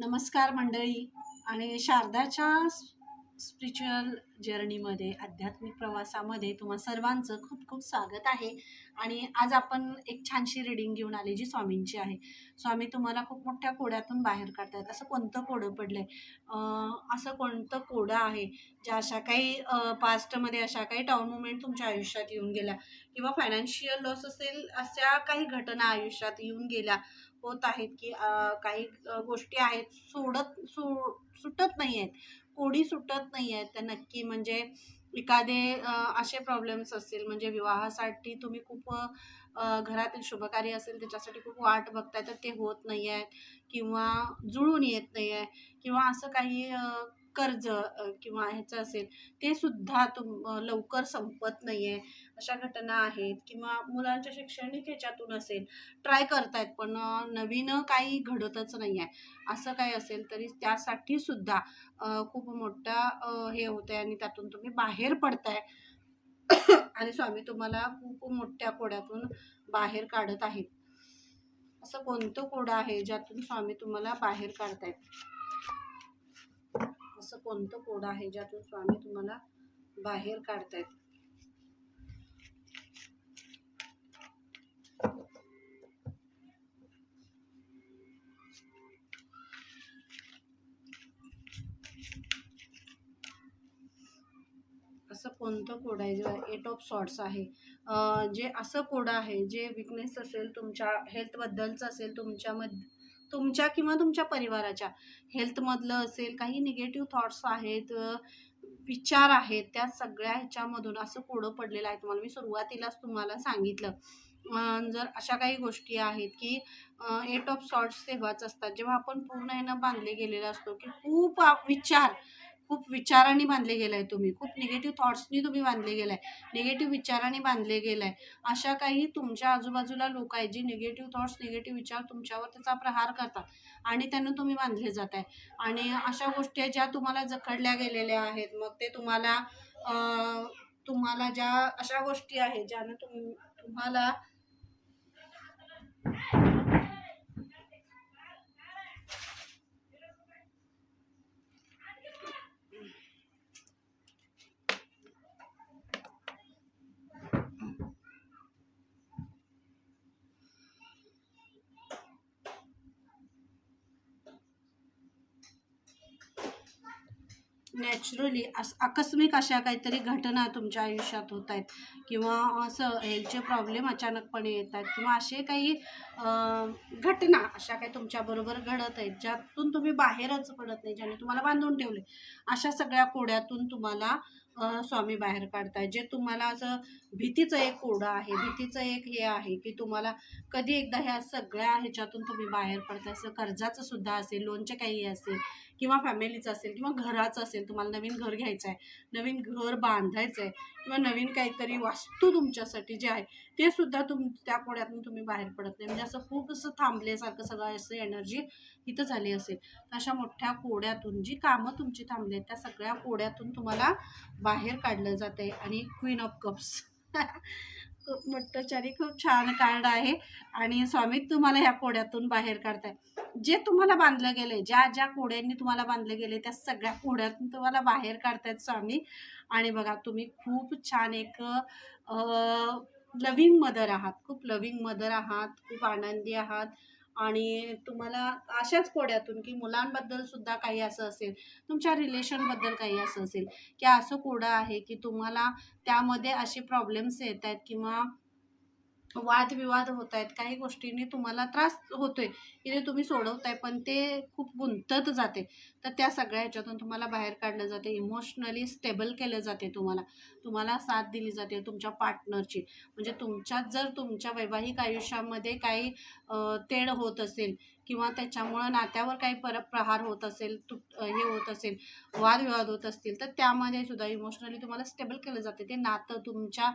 नमस्कार मंडळी आणि शारदाच्या स्पिरिच्युअल जर्नीमध्ये आध्यात्मिक प्रवासामध्ये तुम्हा सर्वांचं खूप खूप स्वागत आहे. आणि आज आपण एक छानशी रिडिंग घेऊन आली जी स्वामींची आहे. स्वामी तुम्हाला खूप मोठ्या कोड्यातून बाहेर काढतात. असं कोणतं कोडं पडलं आहे असं कोणतं कोडं आहे? ज्या अशा काही पास्टमध्ये अशा काही टाऊन मुमेंट तुमच्या आयुष्यात येऊन गेल्या? किंवा फायनान्शियल लॉस असेल अशा काही घटना आयुष्यात येऊन गेल्या? होत आहेत की काही गोष्टी आहेत सोडत सो सुटत नाही आहेत कोडी सुटत नाही आहेत तर नक्की म्हणजे एखादे असे प्रॉब्लेम्स असतील. म्हणजे विवाहासाठी तुम्ही खूप घरातील शुभकार्य असेल त्याच्यासाठी खूप वाट बघताय तर ते होत नाही आहेत किंवा जुळून येत नाही आहे किंवा असं काही कर्ज किंवा ह्याचं असेल ते सुद्धा तुम लवकर संपत नाही आहे अशा घटना आहेत किंवा मुलांच्या शैक्षणिक ह्याच्यातून असेल ट्राय करतायत पण नवीन काही घडतच नाही आहे असं काही असेल तरी त्यासाठी सुद्धा खूप मोठा हे होतं आहे आणि त्यातून तुम्ही बाहेर पडताय. आणि स्वामी तुम्हाला खूप मोठ्या कोड्यातून बाहेर काढत आहेत. असं कोणतं कोडं आहे ज्यातून स्वामी तुम्हाला बाहेर काढतायत? असं कोणतं कोड आहे ज्यातून स्वामी तुम्हाला बाहेर काढतायत? असं कोणतं कोड आहे? जे एट ऑफ सॉर्ट्स आहे. जे असं कोड आहे जे विकनेस असेल तुमच्या हेल्थबद्दलचं असेल तुमच्यामध्ये तुमच्या किंवा तुमच्या परिवाराच्या. हेल्थमधलं असेल काही निगेटिव्ह थॉट्स आहेत विचार आहेत त्या सगळ्या ह्याच्यामधून असं कोडं पडलेलं आहे तुम्हाला. मी सुरुवातीलाच तुम्हाला सांगितलं. जर अशा काही गोष्टी आहेत की एट ऑफ सॉर्ट्स तेव्हाच असतात. जेव्हा आपण पूर्ण ह्यानं बांधले गेलेलं असतो की खूप विचार खूप विचारांनी बांधले गेलाय आहे तुम्ही. खूप निगेटिव्ह थॉट्सनी तुम्ही बांधले गेलाय. निगेटिव्ह विचारांनी बांधले गेलाय. अशा काही तुमच्या आजूबाजूला लोक आहेत जी निगेटिव्ह थॉट्स निगेटिव्ह विचार तुमच्यावर त्याचा प्रहार करतात आणि त्यांना तुम्ही बांधले जात आहे आणि अशा गोष्टी ज्या तुम्हाला जखडल्या गेलेल्या आहेत. मग ते तुम्हाला तुम्हाला ज्या अशा गोष्टी आहेत ज्यानं तुम तुम्हाला नॅचरली अस आकस्मिक अशा काहीतरी घटना तुमच्या आयुष्यात होत आहेत किंवा असं हेल्थचे प्रॉब्लेम अचानकपणे येत आहेत किंवा असे काही घटना अशा काही तुमच्याबरोबर घडत आहेत ज्यातून तुम्ही बाहेरच पडत नाही ज्याने तुम्हाला बांधून ठेवले अशा सगळ्या कोड्यातून तुम्हाला स्वामी बाहेर काढताय जे तुम्हाला असं भीतीचं एक कोडं आहे भीतीचं एक हे आहे की तुम्हाला कधी एकदा ह्या सगळ्या ह्याच्यातून तुम्ही बाहेर पडताय असं कर्जाचं सुद्धा असेल लोनचे काही असेल किंवा फॅमिलीचं असेल किंवा घराचं असेल तुम्हाला नवीन घर घ्यायचं आहे नवीन घर बांधायचं आहे किंवा नवीन काहीतरी वास्तू तुमच्यासाठी जे आहे ते सुद्धा तुम त्या पोळ्यातून तुम्ही बाहेर पडत नाही. म्हणजे असं खूप असं थांबल्यासारखं सगळं असं एनर्जी इथं झाली असेल. तर अशा मोठ्या कोड्यातून जी कामं तुमची थांबली आहेत त्या सगळ्या कोड्यातून तुम्हाला बाहेर काढलं जात आहे आणि क्वीन ऑफ कप्स खूप खूप छान कार्ड आहे आणि स्वामी तुम्हाला ह्या कोड्यातून बाहेर काढताय. जे तुम्हाला बांधलं गेले ज्या ज्या कोड्यांनी तुम्हाला बांधले गेले त्या सगळ्या कोड्यातून तुम्हाला बाहेर काढतायत स्वामी. आणि बघा तुम्ही खूप छान एक लविंग मदर आहात. खूप लविंग मदर आहात खूप आनंदी आहात. आणि तुम्हाला अशाच कोड्यातून की मुलांबद्दल सुद्धा काही असं असेल तुमच्या रिलेशनबद्दल काही असं असेल की असं कोडं आहे की तुम्हाला त्यामध्ये असे प्रॉब्लेम्स येत आहेत किंवा वादविवाद होत आहेत काही गोष्टींनी तुम्हाला त्रास होतोय की ते तुम्ही सोडवताय पण ते खूप गुंतत जाते. तर त्या सगळ्या ह्याच्यातून तुम्हाला बाहेर काढलं जाते इमोशनली स्टेबल केलं जाते तुम्हाला. तुम्हाला साथ दिली जाते तुमच्या पार्टनरची म्हणजे तुमच्यात जर तुमच्या वैवाहिक आयुष्यामध्ये काही तेढ होत असेल किंवा त्याच्यामुळं नात्यावर काही पर प्रहार होत असेल तुट हे होत असेल वादविवाद होत असतील तर त्यामध्ये सुद्धा इमोशनली तुम्हाला स्टेबल केलं जाते. ते नातं तुमच्या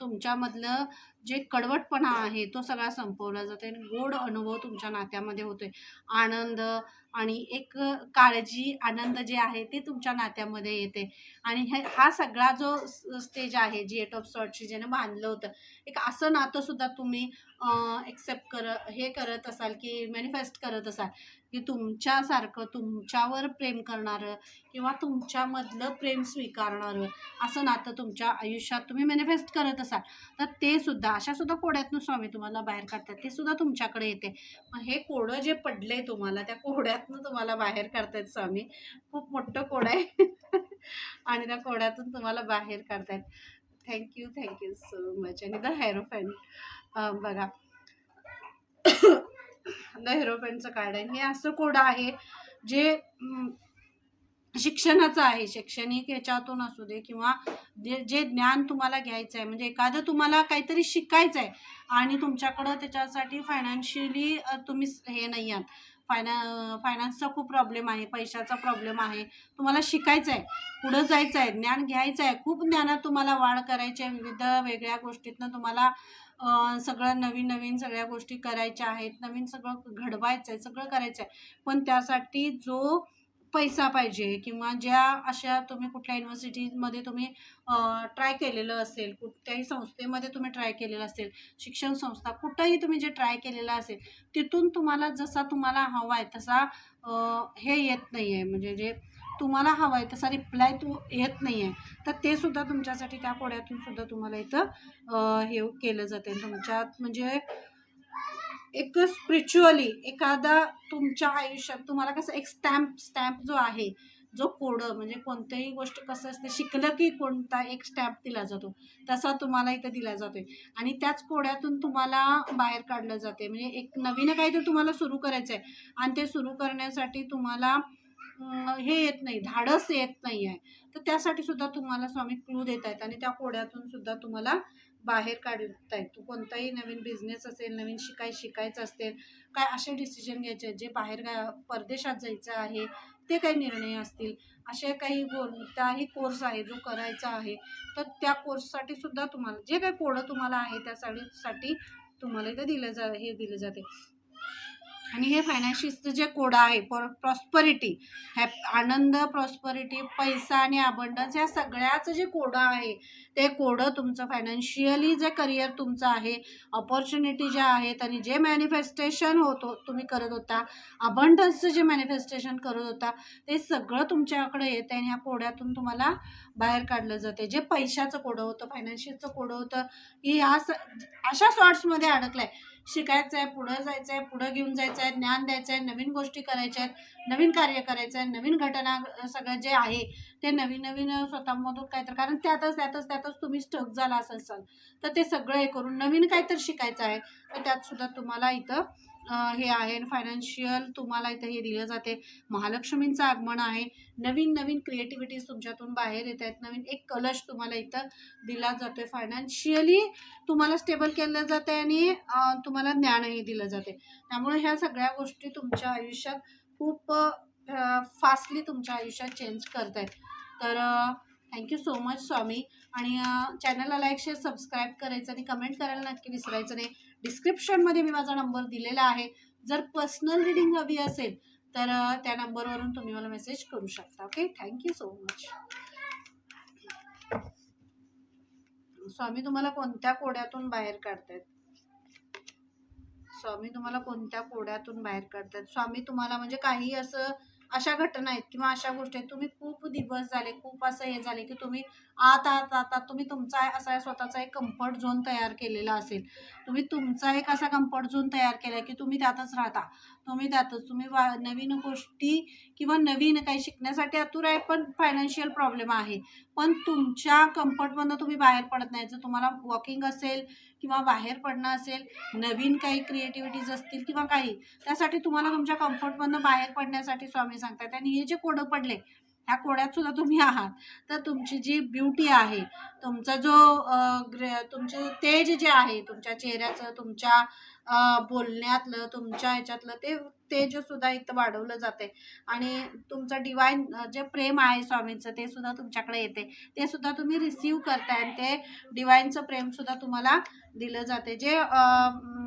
तुमच्यामधलं जे कडवटपणा आहे तो सगळा संपवला जाते. आणि गोड अनुभव तुमच्या नात्यामध्ये होतो आहे आनंद आणि एक काळजी आनंद जे आहे ते तुमच्या नात्यामध्ये येते. आणि हे हा सगळा जो स्टेज आहे जी एट ऑफ सॉर्टची ज्याने बांधलं होतं एक असं नातंसुद्धा तुम्ही एक्सेप्ट कर हे करत असाल की मॅनिफेस्ट करत असाल. की तुमच्यासारखं तुमच्यावर प्रेम करणारं किंवा तुमच्यामधलं प्रेम स्वीकारणारं असं नातं तुमच्या आयुष्यात तुम्ही मॅनिफेस्ट करत असाल तर ते सुद्धा अशा सुद्धा कोड्यातनं स्वामी तुम्हाला बाहेर काढतात. ते सुद्धा तुमच्याकडे येते. मग हे कोडं जे पडले तुम्हाला त्या कोड्यातनं तुम्हाला बाहेर काढतायत स्वामी. खूप मोठं कोड आहे. आणि त्या कोड्यातून तुम्हाला बाहेर काढतायत thank you thank you so much आणि द हॅरोफॅन बघा. द हेरोफॅनचं कार्ड आहे. हे असं कोड आहे जे शिक्षणाचं आहे. शैक्षणिक ह्याच्यातून असू दे किंवा जे जे ज्ञान तुम्हाला घ्यायचं आहे. म्हणजे एखादं तुम्हाला काहीतरी शिकायचं आहे आणि तुमच्याकडं त्याच्यासाठी फायनान्शियली तुम्ही हे नाही आहात. फायना फायनान्सचा खूप प्रॉब्लेम आहे. पैशाचा प्रॉब्लेम आहे. तुम्हाला शिकायचं आहे. पुढं जायचं आहे. ज्ञान घ्यायचं आहे. खूप ज्ञानात तुम्हाला वाढ करायची आहे. विविध वेगळ्या गोष्टीतनं तुम्हाला सगळं नवीन नवीन सगळ्या गोष्टी करायच्या आहेत. नवीन सगळं घडवायचं आहे सगळं करायचं आहे पण त्यासाठी जो पैसा पाहिजे किंवा ज्या अशा तुम्ही कुठल्या युनिव्हर्सिटीमध्ये तुम्ही ट्राय केलेलं असेल कुठल्याही संस्थेमध्ये तुम्ही ट्राय केलेलं असेल शिक्षण संस्था कुठंही तुम्ही जे ट्राय केलेलं असेल तिथून तुम्हाला जसा तुम्हाला हवा आहे तसा हे येत नाही आहे म्हणजे जे तुम्हाला हवा आहे तसा रिप्लाय तू येत नाही आहे तर ते सुद्धा तुमच्यासाठी त्या कोड्यातून सुद्धा तुम्हाला इथं हे केलं जाते तुमच्यात म्हणजे एक स्पिरिच्युअली एखादा तुमच्या आयुष्यात तुम्हाला कसं एक स्टॅम्प स्टॅम्प जो आहे जो कोडं म्हणजे कोणत्याही गोष्ट कसं असते शिकलं की कोणता एक स्टॅम्प दिला जातो तसा तुम्हाला इथं दिला जातो आहे आणि त्याच कोड्यातून तुम्हाला बाहेर काढलं जाते म्हणजे एक नवीन काहीतरी तुम्हाला सुरू करायचं आहे आणि ते सुरू करण्यासाठी तुम्हाला हे येत नाही धाडस येत नाही आहे तर त्यासाठी सुद्धा तुम्हाला स्वामी क्लू देत आहेत आणि त्या कोड्यातून सुद्धा तुम्हाला बाहेर काढत आहेत तू कोणताही नवीन बिझनेस असेल नवीन शिकाय शिकायचं असेल काय असे डिसिजन घ्यायचे आहेत जे बाहेर गा परदेशात जायचं आहे ते काही निर्णय असतील. असे काही कोणताही कोर्स आहे जो करायचा आहे तर त्या कोर्ससाठी सुद्धा तुम्हाला जे काही कोडं तुम्हाला आहे त्यासाठी साठी तुम्हाला इथं दिलं जा हे दिलं जाते. आणि हे फायनान्शियसचं जे कोड आहे प्रॉस्परिटी हॅप आनंद प्रॉस्परिटी पैसा आणि अबंडन्स या सगळ्याचं जे कोडं आहे ते कोडं तुमचं फायनान्शियली जे करिअर तुमचं आहे ऑपॉर्च्युनिटी ज्या आहेत आणि जे मॅनिफेस्टेशन होतो तुम्ही करत होता अबंडन्सचं जे मॅनिफेस्टेशन करत होता ते सगळं तुमच्याकडे येतं आणि ह्या कोड्यातून तुम्हाला बाहेर काढलं जाते जे पैशाचं कोडं होतं फायनान्शियलचं कोडं होतं की ह्या स अशा शॉर्ट्समध्ये अडकलं आहे शिकायचं आहे पुढं जायचं आहे पुढं घेऊन जायचं आहे ज्ञान द्यायचं आहे नवीन गोष्टी करायच्या आहेत नवीन कार्य करायचं आहे नवीन घटना सगळं जे आहे ते नवीन नवीन स्वतःमधून काय तर कारण त्यातच त्यातच त्यातच तुम्ही स्टक झाला असाल. तर ते सगळं हे करून नवीन काय तर शिकायचं आहे. तर त्यातसुद्धा तुम्हाला इथं हे आहे. फायनान्शियल तुम्हाला इथं हे दिलं जाते. महालक्ष्मींचं आगमन आहे. नवीन नवीन क्रिएटिव्हिटीज तुमच्यातून बाहेर येत आहेत. नवीन एक कलश तुम्हाला इथं दिला जातो आहे फायनान्शियली तुम्हाला स्टेबल केलं जाते आणि तुम्हाला ज्ञानही दिलं जाते त्यामुळे ह्या सगळ्या गोष्टी तुमच्या आयुष्यात खूप फास्टली तुमच्या आयुष्यात चेंज करत आहेत तर थँक्यू सो मच स्वामी. आणि चॅनलला लाईक शेअर सबस्क्राईब करायचं आणि कमेंट करायला नक्की विसरायचं नाही. डिस्क्रिप्शनमध्ये मी माझा नंबर दिलेला आहे. जर पर्सनल रिडिंग हवी असेल तर त्या नंबरवरून तुम्ही मला मेसेज करू शकता. Okay thank you so much Swami तुम्हाला कोणत्या कोड्यातून बाहेर काढतायत? स्वामी तुम्हाला कोणत्या कोड्यातून बाहेर काढतायत? स्वामी तुम्हाला म्हणजे काही असं अशा घटना आहेत किंवा अशा गोष्टी आहेत तुम्ही खूप दिवस झाले खूप असं हे झाले की तुम्ही आत आत आता तुम्ही तुमचा असा स्वतःचा एक कम्फर्ट झोन तयार केलेला असेल. तुम्ही तुमचा एक असा कम्फर्ट झोन तयार केला की तुम्ही त्यातच राहता. तुम्ही त्यातच तुम्ही वा नवीन गोष्टी किंवा नवीन काही शिकण्यासाठी आतुर आहे पण फायनान्शियल प्रॉब्लेम आहे. पण तुमच्या कम्फर्टमधनं तुम्ही बाहेर पडत नाही. जर तुम्हाला वॉकिंग असेल किंवा बाहेर पडणं असेल नवीन काही क्रिएटिव्हिटीज असतील किंवा काही त्यासाठी तुम्हाला तुमच्या कम्फर्टमधनं बाहेर पडण्यासाठी स्वामी सांगतात आणि हे जे कोडं पडले ह्या कोड्यात सुद्धा तुम्ही आहात. तर तुमची जी ब्युटी आहे तुमचा जो ग्रे तुमचे तेज जे आहे तुमच्या चेहऱ्याचं तुमच्या बोलण्यातलं तुमच्या ह्याच्यातलं ते तेज सुद्धा इथं वाढवलं जाते आणि तुमचं डिवाईन जे प्रेम आहे स्वामींचं ते सुद्धा तुमच्याकडे येते ते सुद्धा तुम्ही रिसीव करताय आणि ते डिवाईनचं प्रेम सुद्धा तुम्हाला दिलं जाते. जे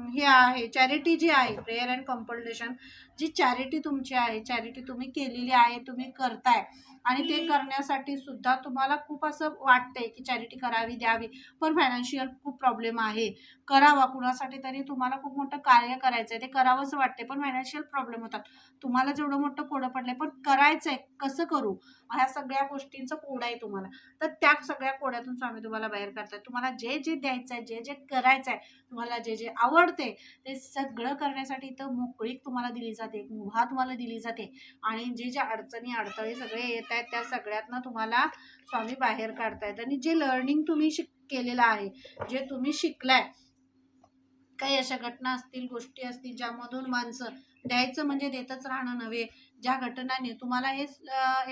हे आहे चॅरिटी जी आहे प्रेयर अँड कंपल्टेशन जी चॅरिटी तुमची आहे चॅरिटी तुम्ही केलेली आहे तुम्ही करताय आणि ते करण्यासाठी सुद्धा तुम्हाला खूप असं वाटतंय की चॅरिटी करावी द्यावी. पण फायनान्शियल खूप प्रॉब्लेम आहे. करावा कुणासाठी तरी तुम्हाला खूप मोठं कार्य करायचं आहे ते करावंच वाटते पण फायनान्शियल प्रॉब्लेम होतात. तुम्हाला जेवढं मोठं कोडं पडलंय पण करायचं आहे कसं करू? ह्या सगळ्या गोष्टींचं कोड आहे तुम्हाला. तर त्या सगळ्या कोड्यातून स्वामी तुम्हाला बाहेर काढताय तुम्हाला जे जे द्यायचं आहे जे जे करायचं आहे तुम्हाला जे जे आवडते ते सगळं करण्यासाठी तर मोकळीक तुम्हाला दिली जाते एक मुभा तुम्हाला दिली जाते. आणि जे जे अडचणी अडथळे सगळे येत आहेत त्या सगळ्यातनं तुम्हाला स्वामी बाहेर काढतायत आणि जे लर्निंग तुम्ही शिक केलेलं आहे जे तुम्ही शिकलाय काही अशा घटना असतील गोष्टी असतील ज्यामधून माणसं द्यायचं म्हणजे देतच राहणं नव्हे. ज्या घटनांनी तुम्हाला हे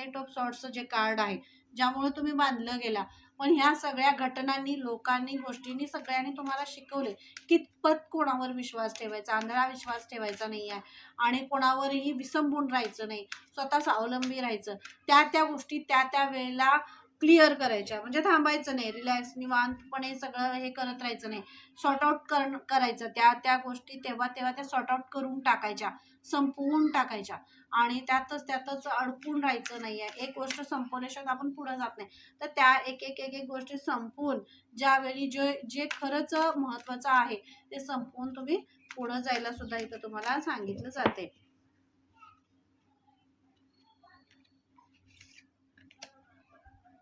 एट ऑफ सॉर्ट्सचं जे कार्ड आहे ज्यामुळे तुम्ही बांधलं गेला पण ह्या सगळ्या घटनांनी लोकांनी गोष्टींनी सगळ्यांनी तुम्हाला शिकवले. कितपत कोणावर विश्वास ठेवायचा? आंधळा विश्वास ठेवायचा नाही आहे. आणि कोणावरही विसंबून राहायचं नाही. स्वतः स्वावलंबी राहायचं. त्या त्या गोष्टी त्या त्या वेळेला क्लिअर करायच्या. म्हणजे थांबायचं नाही. रिलॅक्स निवांतपणे सगळं हे करत राहायचं नाही. सॉर्टआऊट कर करायचं. त्या त्या गोष्टी तेव्हा तेव्हा त्या सॉर्टआउट करून टाकायच्या. संपवून टाकायच्या. आणि त्यातच त्यातच अडकून राहायचं नाही आहे एक गोष्ट संपवण्याशिवाय आपण पुढे जात नाही. तर त्या एक एक एक एक गोष्टी संपवून ज्यावेळी जे जे खरंच महत्त्वाचं आहे ते संपवून तुम्ही पुढं जायला सुद्धा इथं तुम्हाला सांगितलं जाते.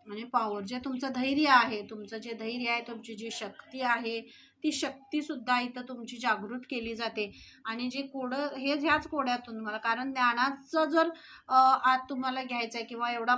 म्हणजे आणि पॉवर जे तुमचं धैर्य आहे तुमचं जे धैर्य आहे तुमची जी शक्ती आहे ती शक्तीसुद्धा इथं तुमची जागृत केली जाते. आणि जे कोडं हे ह्याच कोड्यातून तुम्हाला कारण ज्ञानाचं जर आत तुम्हाला घ्यायचं आहे किंवा एवढा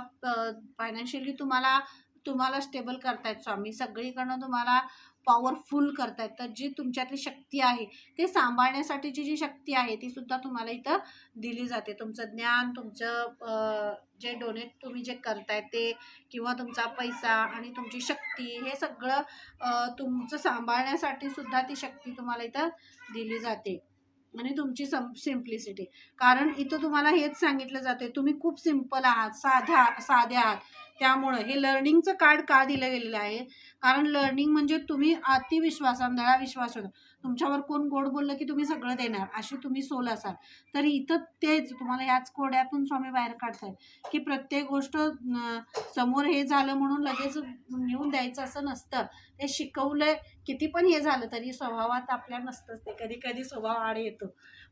फायनान्शियली तुम्हाला तुम्हाला स्टेबल करतायत स्वामी. सगळीकडनं तुम्हाला पॉवरफुल करतायत. तर जी तुमच्यातली शक्ती आहे ते सांभाळण्यासाठीची जी शक्ती आहे ती सुद्धा तुम्हाला इथं दिली जाते. तुमचं ज्ञान तुमचं जे डोनेट तुम्ही जे करताय ते किंवा तुमचा पैसा आणि तुमची शक्ती हे सगळं तुमचं सांभाळण्यासाठी सुद्धा ती शक्ती तुम्हाला इथं दिली जाते. आणि तुमची सम सिम्प्लिसिटी कारण इथं तुम्हाला हेच सांगितलं जाते तुम्ही खूप सिंपल आहात साध्या साधे आहात. त्यामुळं हे लर्निंगचं कार्ड का दिलं गेलेलं आहे? कारण लर्निंग म्हणजे तुम्ही अतिविश्वासान दळा विश्वास होता तुमच्यावर कोण गोड बोललं की तुम्ही सगळं देणार अशी तुम्ही सोल असाल. तर इथं तेच तुम्हाला ह्याच कोड्यातून स्वामी बाहेर काढतायत की प्रत्येक गोष्ट समोर हे झालं म्हणून लगेच घेऊन द्यायचं असं नसतं. ते शिकवलंय किती पण हे झालं तरी स्वभावात आपल्या नसतंच ते. कधी कधी स्वभाव आड येतो.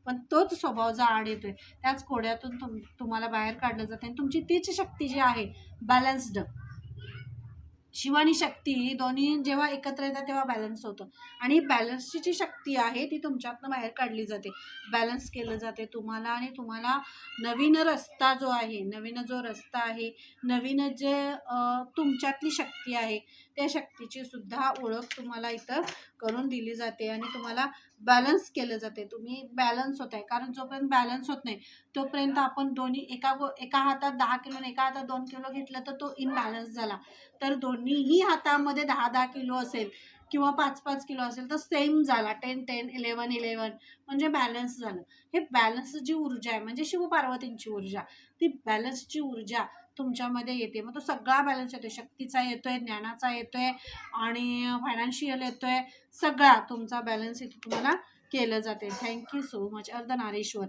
पण तोच स्वभाव जो आड येतोय त्याच कोड्यातून तुम तुम्हाला बाहेर काढलं जाते आणि तुमची तीच शक्ती जी आहे बॅलन्स्ड शिवानी शक्ती दोन्ही जेव्हा एकत्र येतात तेव्हा बॅलन्स होतं. आणि बॅलन्सची जी शक्ती आहे ती तुमच्यातनं बाहेर काढली जाते. बॅलन्स केलं जाते तुम्हाला आणि तुम्हाला नवीन रस्ता जो आहे नवीन जो रस्ता आहे नवीन जे तुमच्यातली शक्ती आहे त्या शक्तीची सुद्धा ओळख तुम्हाला इथं करून दिली जाते आणि तुम्हाला बॅलन्स केलं जाते. तुम्ही बॅलन्स होत आहे कारण जोपर्यंत बॅलन्स होत नाही तोपर्यंत आपण दोन्ही एका एका हातात दहा किलो आणि एका हातात दोन किलो घेतलं तर तो इनबॅलन्स झाला. तर दोन्हीही हातामध्ये दहा दहा किलो असेल किंवा पाच पाच किलो असेल तर सेम झाला. टेन टेन इलेवन इलेवन म्हणजे बॅलन्स झालं. हे बॅलन्स जी ऊर्जा आहे. म्हणजे शिवपार्वतींची ऊर्जा. ती बॅलन्सची ऊर्जा तुमच्यामध्ये येते. मग तो सगळा बॅलन्स येतोय. शक्तीचा येतोय ज्ञानाचा येतोय आणि फायनान्शियल येतोय. सगळा तुमचा बॅलन्स इथे तुम्हाला केलं जाते. Thank you so much Ardhanareshwar.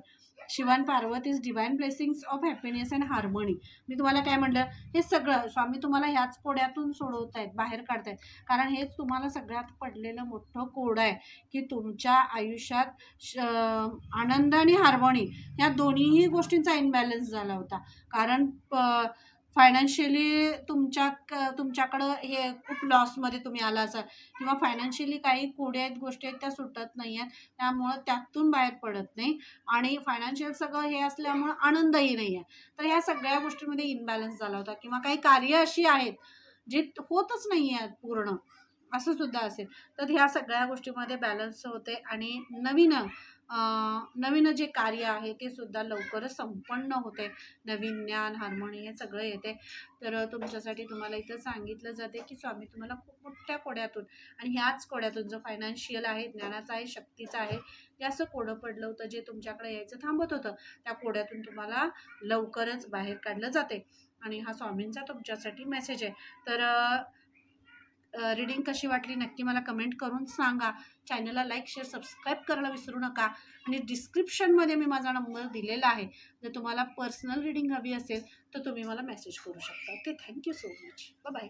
Shivan Parvati's divine blessings of happiness and harmony मी तुम्हाला काय म्हटलं हे सगळं स्वामी तुम्हाला ह्याच पोड्यातून सोडवत आहेत बाहेर काढतायत. कारण हेच तुम्हाला सगळ्यात पडलेलं मोठं कोड आहे की तुमच्या आयुष्यात आनंद आणि हार्मोनी या दोन्हीही गोष्टींचा इनबॅलन्स झाला होता. कारण प फायनान्शियली तुमच्या तुमच्याकडं हे खूप लॉसमध्ये तुम्ही आला असाल किंवा फायनान्शियली काही कोड्या आहेत गोष्टी आहेत त्या सुटत नाही आहेत त्यामुळं त्यातून बाहेर पडत नाही आणि फायनान्शियल सगळं हे असल्यामुळं आनंदही नाही आहे तर ह्या सगळ्या गोष्टीमध्ये इनबॅलन्स झाला होता किंवा काही कार्य अशी आहेत जे होतच नाही आहेत पूर्ण असं सुद्धा असेल. तर ह्या सगळ्या गोष्टीमध्ये बॅलन्स होते आणि नवीन नवीन जे कार्य आहे ते सुद्धा लवकरच संपन्न होते. नवीन ज्ञान हार्मोनी हे सगळं येते. तर तुमच्यासाठी तुम्हाला इथं सांगितलं जाते की स्वामी तुम्हाला खूप मोठ्या कोड्यातून आणि ह्याच कोड्यातून जो फायनान्शियल आहे ज्ञानाचा आहे शक्तीचा आहे ते असं कोडं पडलं होतं जे तुमच्याकडे यायचं थांबत होतं. त्या कोड्यातून तुम्हाला लवकरच बाहेर काढलं जाते. आणि हा स्वामींचा तुमच्यासाठी मेसेज आहे. तर रीडिंग कशी वाटली नक्की मला कमेंट करून सांगा. चॅनलला लाईक शेअर सबस्क्राईब करायला विसरू नका. आणि डिस्क्रिप्शनमध्ये मी माझा नंबर दिलेला आहे. जर तुम्हाला पर्सनल रीडिंग हवी असेल तर तुम्ही मला मेसेज करू शकता. Okay thank you so much bye